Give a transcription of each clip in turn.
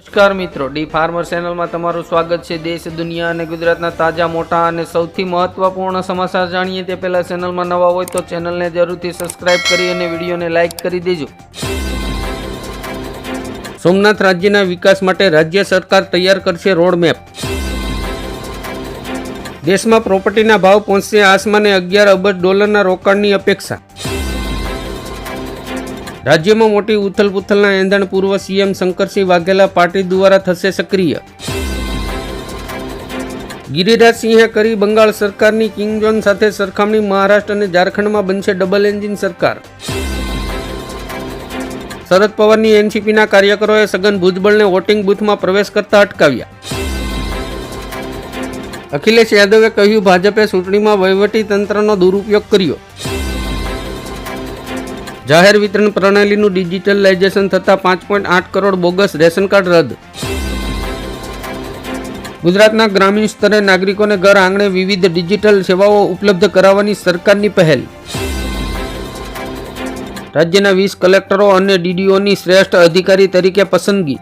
નમસ્કાર મિત્રો, D farmer ચેનલમાં તમારું સ્વાગત છે. દેશ, દુનિયા અને ગુજરાતના તાજા, મોટા અને સૌથી મહત્વપૂર્ણ સમાચાર જાણીએ તે પહેલા ચેનલમાં નવા હોય તો ચેનલને જરૂરથી સબસ્ક્રાઇબ કરી અને વિડીયોને લાઇક કરી દેજો. સોમનાથ રાજ્યના વિકાસ માટે રાજ્ય સરકાર તૈયાર કરશે રોડમેપ. દેશમાં પ્રોપર્ટીના ભાવ પહોંચશે આસમાને અગિયાર અબજ ડોલરના રોકાણની અપેક્ષા. રાજ્યમાં મોટી ઉથલપુથલના એંધણ પૂર્વ સીએમ શંકરસિંહ વાઘેલા પાર્ટી દ્વારા થશે સક્રિય. ગિરિરાજસિંહે કરી બંગાળ સરકારની કિંગ જોન સાથે સરખામણી મહારાષ્ટ્ર અને ઝારખંડમાં બનશે ડબલ એન્જિન સરકાર. શરદ પવારની એનસીપીના કાર્યકરોએ સઘન ભુજબળને વોટિંગ બૂથમાં પ્રવેશ કરતા અટકાવ્યા. અખિલેશ યાદવે કહ્યું, ભાજપે ચૂંટણીમાં વહીવટી તંત્રનો દુરુપયોગ કર્યો. જાહેર વિતરણ પ્રણાલીનું ડિજિટલાઇઝેશન થતાં પાંચ પોઈન્ટ આઠ કરોડ બોગસ રેશન કાર્ડ રદ. ગુજરાતના ગ્રામીણ સ્તરે નાગરિકોને ઘર આંગણે વિવિધ ડિજિટલ સેવાઓ ઉપલબ્ધ કરાવવાની સરકારની પહેલ. રાજ્યના વીસ કલેક્ટરો અને ડીડીઓની શ્રેષ્ઠ અધિકારી તરીકે પસંદગી.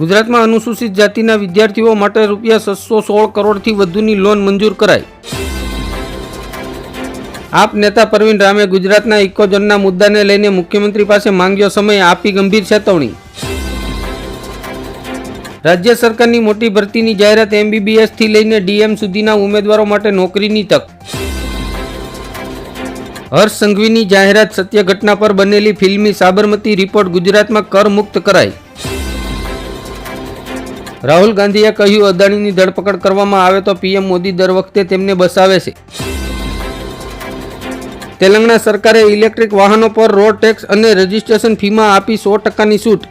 ગુજરાતમાં અનુસૂચિત જાતિના વિદ્યાર્થીઓ માટે રૂપિયા છસો સોળ કરોડથી વધુની લોન મંજૂર કરાઈ. આપ નેતા પરવીન રામે ગુજરાતના ઇકોઝોનના મુદ્દાને લઈને મુખ્યમંત્રી પાસે માંગ્યો સમય આપી ગંભીર ચેતવણી. રાજ્ય સરકારની મોટી ભરતીની જાહેરાત એમબીબીએસથી લઈને ડીએમ સુધીના ઉમેદવારો માટે નોકરીની તક. હર્ષ સંઘવીની જાહેરાત સત્ય ઘટના પર બનેલી ફિલ્મી સાબરમતી રિપોર્ટ ગુજરાતમાં કર મુક્ત કરાઈ. રાહુલ ગાંધીએ કહ્યું, અદાણીની ધરપકડ કરવામાં આવે તો પીએમ મોદી દર વખતે તેમને બસાવે છે. તેલંગાણા સરકારે ઇલેક્ટ્રિક વાહનો પર રોડ ટેક્સ અને રજિસ્ટ્રેશન ફીમાં આપી સો ટકાની છૂટ.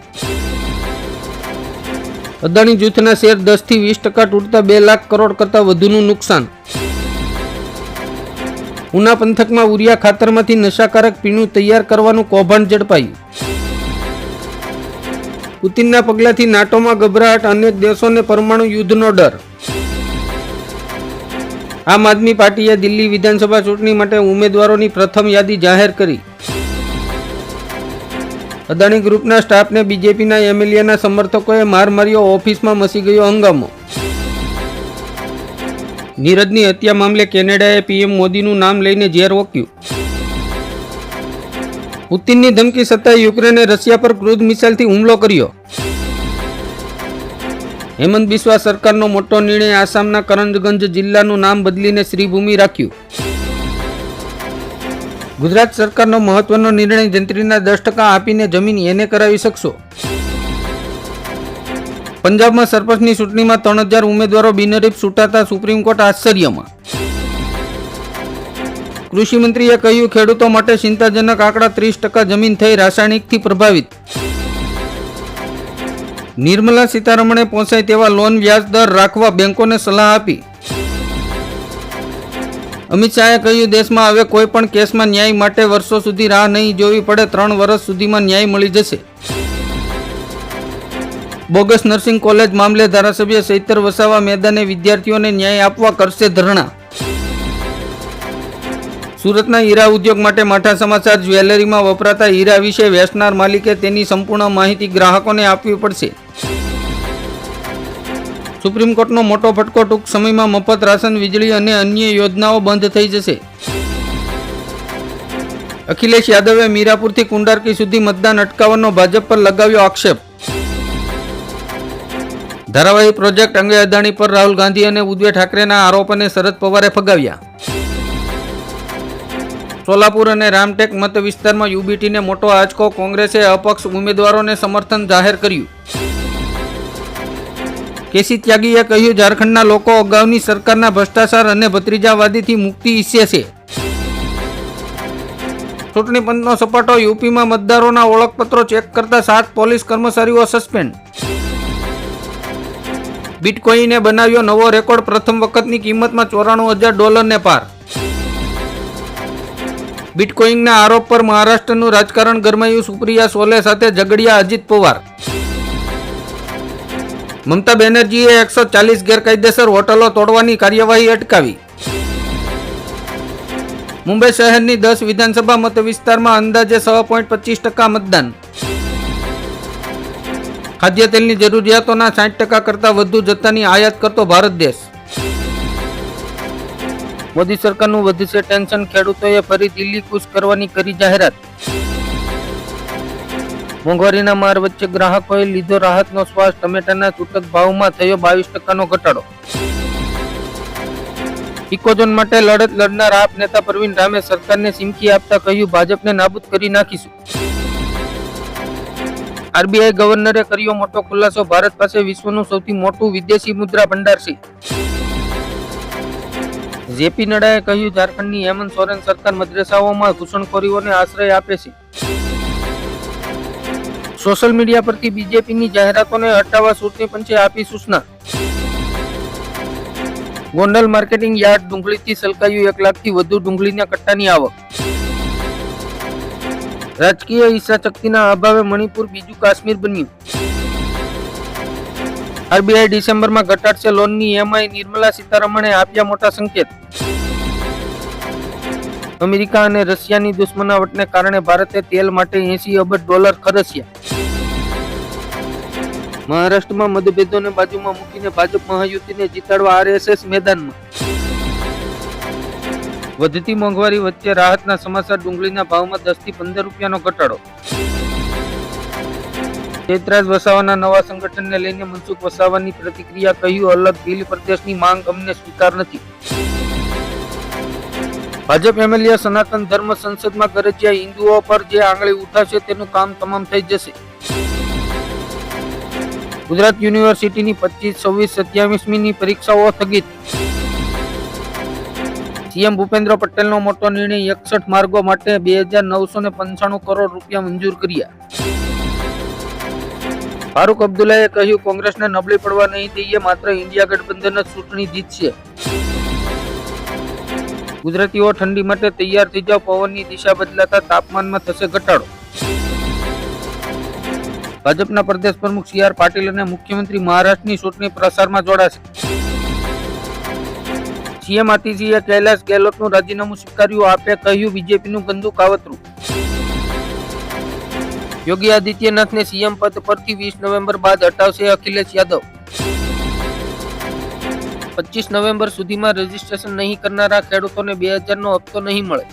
અદાણી જૂથના શેર દસથી વીસ ટકા તૂટતા બે લાખ કરોડ કરતાં વધુનું નુકસાન. ઉના પંથકમાં ઉરિયા ખાતરમાંથી નશાકારક પીણું તૈયાર કરવાનું કૌભાંડ ઝડપાયું. પુતિનના પગલાથી નાટોમાં ગભરાટ, અનેક દેશોને પરમાણુ યુદ્ધનો ડર. આમ આદમી પાર્ટીએ દિલ્હી વિધાનસભા ચૂંટણી માટે ઉમેદવારોની પ્રથમ યાદી જાહેર કરી. અદાણી ગ્રુપના સ્ટાફને બીજેપીના એમએલએના સમર્થકોએ માર માર્યો, ઓફિસમાં મસી ગયો હંગામો. નીરજની હત્યા મામલે કેનેડાએ પીએમ મોદીનું નામ લઈને ઝેર ઓક્યું પુતિનની ધમકી સત્તા યુક્રેને રશિયા પર ક્રૂઝ મિસાઇલથી હુમલો કર્યો. હેમંત બિસ્વા સરકારનો મોટો નિર્ણય આસામના કરંજગંજ જિલ્લાનું નામ બદલીને શ્રીભૂમિ રાખ્યું. ગુજરાત સરકારનો મહત્વનો નિર્ણય જંત્રીના દસ ટકા આપીને જમીન એને કરાવી શકશો? પંજાબમાં સરપંચની ચૂંટણીમાં ત્રણ હજાર ઉમેદવારો બિનરીફ છૂટાતા સુપ્રીમ કોર્ટ આશ્ચર્યમાં. કૃષિ મંત્રીએ કહ્યું, ખેડૂતો માટે ચિંતાજનક આંકડા ત્રીસ ટકા જમીન થઈ રાસાયણિકથી પ્રભાવિત. નિર્મલા સીતારમણે પહોંચાય તેવા લોન વ્યાજ દર રાખવા બેંકોને સલાહ આપી. અમિત શાહે કહ્યું, દેશમાં હવે કોઈ પણ કેસમાં ન્યાય માટે વર્ષો સુધી રાહ નહીં જોવી પડે, ત્રણ વર્ષ સુધીમાં ન્યાય મળી જશે. બોગસ નર્સિંગ કોલેજ મામલે ધારાસભ્ય ચૈતર વસાવા મેદાને વિદ્યાર્થીઓને ન્યાય આપવા કરશે ધરણા. સુરતના હીરા ઉદ્યોગ માટે માઠા સમાચાર જ્વેલરીમાં વપરાતા હીરા વિશે વેચનાર માલિકે તેની સંપૂર્ણ માહિતી ગ્રાહકોને આપવી પડશે. સુપ્રીમ કોર્ટનો મોટો ફટકો ટૂંક સમયમાં મફત રાશન, વીજળી અને અન્ય યોજનાઓ બંધ થઈ જશે. અખિલેશ યાદવે મીરાપુરથી કુંડારકી સુધી મતદાન અટકાવવાનો ભાજપ પર લગાવ્યો આક્ષેપ. ધારાવાહી પ્રોજેક્ટ અંગે અદાણી પર રાહુલ ગાંધી અને ઉદ્ધવ ઠાકરેના આરોપને શરદ પવારે ફગાવ્યા. સોલાપુર અને રામટેક મત વિસ્તારમાં યુબીટીને મોટો આંચકો કોંગ્રેસે અપક્ષ ઉમેદવારોને સમર્થન જાહેર કર્યું. કેસી ત્યાગીએ કહ્યું, ઝારખંડના લોકો અગાઉની સરકારના ભ્રષ્ટાચાર અને ભત્રીજાવાદીથી મુક્તિ ઈચ્છે છે. ચૂંટણી પંચનો સપાટો યુપીમાં મતદારોના ઓળખપત્રો ચેક કરતા સાત પોલીસ કર્મચારીઓ સસ્પેન્ડ. બિટકોઈને બનાવ્યો નવો રેકોર્ડ, પ્રથમ વખતની કિંમતમાં ચોરાણું હજાર ડોલરને પાર. બિટકોઇનના આરોપ પર મહારાષ્ટ્રનું રાજકારણ ગરમાયું સુપ્રિયા સોલે સાથે ઝઘડિયા અજીત પવાર. મમતા બેનર્જીએ એકસો ચાલીસ ગેરકાયદેસર હોટલો તોડવાની કાર્યવાહી અટકાવી. મુંબઈ શહેરની દસ વિધાનસભા મત વિસ્તારમાં અંદાજે સવા પોઈન્ટ પચીસ ટકા મતદાન. ખાદ્ય તેલની જરૂરિયાતોના સાઠ ટકા કરતાં વધુ જથ્થાની આયાત કરતો ભારત દેશ. મોદી સરકારનું વધશે ટેન્શન, ખેડૂતોએ ફરી દિલ્હી કુશ કરવાની કરી જાહેરાત. મોંઘવારીના માર વચ્ચે ગ્રાહકોએ લીધો રાહતનો શ્વાસ, ટમેટાના છૂટક ભાવમાં થયો બાવીસ ટકાનો ઘટાડો. ઇકોઝોન માટે લડત લડનાર આપ નેતા પ્રવીણ રામે સરકારને સિમકી આપતા કહ્યું, ભાજપને નાબૂદ કરી નાખીશું. આરબીઆઈ ગવર્નરે કર્યો મોટો ખુલાસો, ભારત પાસે વિશ્વનું સૌથી મોટું વિદેશી મુદ્રા ભંડાર છે. જેપી નડ્ડાએ કહ્યું, ઝારખંડની હેમંત સોરેન સરકાર મદ્રેસાઓમાં ઘૂસણખોરીઓને આશ્રય આપે છે. સોશિયલ મીડિયા પરથી બીજેપીની જાહેરાતોને હટાવવા ચૂંટણી પંચે આપી સૂચના. ગોંડલ માર્કેટિંગ યાર્ડ ડુંગળીથી સલકાયું એક લાખથી વધુ ડુંગળીના કટ્ટાની આવક. રાજકીય ઈચ્છાશક્તિના અભાવે મણિપુર બીજું કાશ્મીર બન્યું. આરબીઆઈ ડિસેમ્બરમાં ઘટાડશે લોનની ઈએમઆઈ નિર્મલા સીતારમણે આપ્યા મોટા સંકેત. અમેરિકા અને રશિયાની દુશ્મનાવટને કારણે ભારતે તેલ માટે એસી અબજ ડોલર ખર્ચ્યા. મહારાષ્ટ્રમાં મતભેદોને બાજુમાં મૂકીને ભાજપ મહાયુતિને જીતાડવા આરએસએસ મેદાનમાં. વધતી મોંઘવારી વચ્ચે રાહતના સમાચાર ડુંગળીના ભાવમાં દસથી પંદર રૂપિયાનો ઘટાડો. ચૈત્રાજ વસાવાના નવા સંગઠનને લઈને મનસુખ વસાવાની પ્રતિક્રિયા કહ્યું, અલગ ભીલ પ્રદેશની માંગ અમને સ્વીકાર નથી. ભાજપ એમએલએ સનાતન ધર્મ સંસદમાં ગરજ્યા હિન્દુઓ પર જે આંગળી ઉઠાશે તેનું કામ તમામ થઈ જશે. ગુજરાત યુનિવર્સિટીની પચીસ, છવ્વીસ, સત્યાવીસમીની પરીક્ષાઓ સ્થગિત. સીએમ ભૂપેન્દ્ર પટેલનો મોટો નિર્ણય એકસઠ માર્ગો માટે બે હજાર નવસો ને પંચાણું કરોડ રૂપિયા મંજૂર કર્યા. ફારૂક અબ્દુલ્લાએ કહ્યું, કોંગ્રેસને નબળી પડવા નહીં દઈએ, માત્ર ઇન્ડિયા ગઠબંધન જ ચૂંટણી જીતશે. ગુજરાતીઓ ઠંડી માટે તૈયાર થઈ જાવ પવનની દિશા બદલાતા તાપમાનમાં થશે ઘટાડો. ભાજપના પ્રદેશ પ્રમુખ સી આર પાટીલ અને મુખ્યમંત્રી મહારાષ્ટ્રની ચૂંટણી પ્રસારમાં જોડાશે. સીએમ આતિજીએ કૈલાસ ગેહલોતનું રાજીનામું સ્વીકાર્યું આપે કહ્યું, બીજેપીનું ગંદુ કાવતરું. યોગી આદિત્યનાથને સીએમ પદ પરથી વીસ નવેમ્બર બાદ હટાવશે અખિલેશ યાદવ. પચીસ નવેમ્બર સુધીમાં રજીસ્ટ્રેશન નહીં કરનારા ખેડૂતોને બે હજારનો હપ્તો નહીં મળે.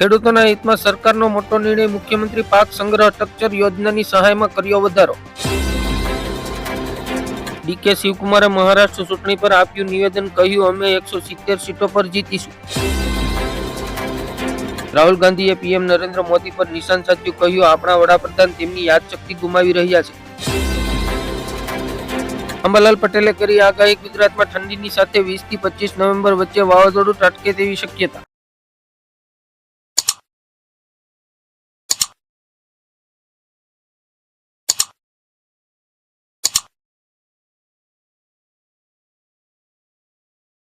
ખેડૂતોના હિતમાં સરકારનો મોટો નિર્ણય મુખ્યમંત્રી પાક સંગ્રહ સ્ટ્રક્ચર યોજનાની સહાયમાં કર્યો વધારો. ડીકે શિવકુમારે મહારાષ્ટ્ર ચૂંટણી પર આપ્યું નિવેદન, કહ્યું, અમે એકસો સિત્તેર સીટો પર જીતીશું. રાહુલ ગાંધીએ પીએમ નરેન્દ્ર મોદી પર નિશાન સાધ્યું, કહ્યું, આપણા વડાપ્રધાન તેમની યાદશક્તિ ગુમાવી રહ્યા છે. અંબાલાલ પટેલે કરી આગાહી, ગુજરાતમાં ઠંડીની સાથે વીસથી પચીસ નવેમ્બર વચ્ચે વાવાઝોડું ત્રાટકે તેવી શક્યતા.